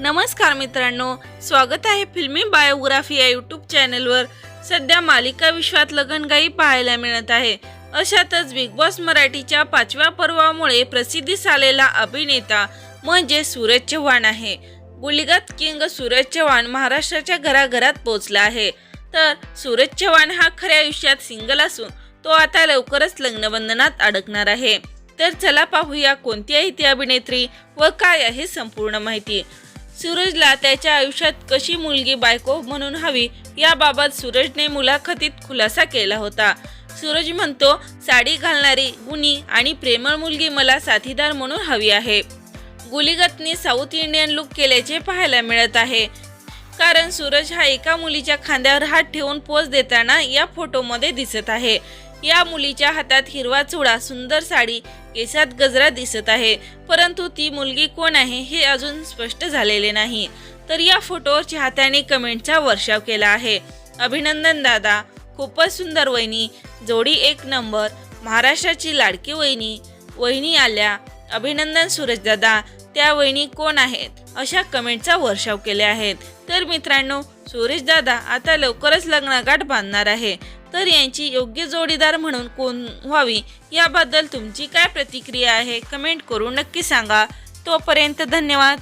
नमस्कार मित्रांनो स्वागत आहे फिल्मी बायोग्राफी या यूट्यूब चॅनलवर. सध्या मालिका विश्वात लगनगाई पाहायला मिळत आहे. अशातच बिग बॉस मराठीच्या पाचव्या पर्वामुळे प्रसिद्धीस आलेला अभिनेता म्हणजे सूरज चव्हाण आहे. गुलिगत किंग सूरज चव्हाण महाराष्ट्राच्या घराघरात पोहोचला आहे. तर सूरज चव्हाण हा खऱ्या आयुष्यात सिंगल असून तो आता लवकरच लग्नबंधनात अडकणार आहे. तर चला पाहूया कोणती आहे ती अभिनेत्री व काय आहे संपूर्ण माहिती. सूरजला त्याच्या आयुष्यात कशी मुलगी बायको म्हणून हवी याबाबत सूरजने मुलाखतीत खुलासा केला होता. सूरज म्हणतो साडी घालणारी गुणी आणि प्रेमळ मुलगी मला साथीदार म्हणून हवी आहे. गुलिगतने साऊथ इंडियन लुक केल्याचे पाहायला मिळत आहे. कारण सूरज हा एका मुलीच्या खांद्यावर हात ठेवून पोज देताना या फोटोमध्ये दिसत आहे. या मुलीच्या हातात हिरवा चुडा सुंदर साडी केसात गजरा दिसत आहे. परंतु ती मुलगी कोण आहे हे अजून स्पष्ट झालेले नाही. तर या फोटोवर चाहत्याने कमेंटचा वर्षाव केला आहे. अभिनंदन दादा खूपच सुंदर वहिनी जोडी एक नंबर महाराष्ट्राची लाडकी वहिनी वहिनी आल्या अभिनंदन सूरज दादा त्या वहिनी कोण आहेत? अशा कमेंटचा वर्षाव केले आहेत. तर मित्रांनो सूरज दादा आता लवकरच लग्नगाठ बांधणार आहे. तर यांची योग्य जोडीदार म्हणून कोण व्हावी? याबद्दल तुमची काय प्रतिक्रिया आहे? कमेंट करून नक्की सांगा. तोपर्यंत धन्यवाद.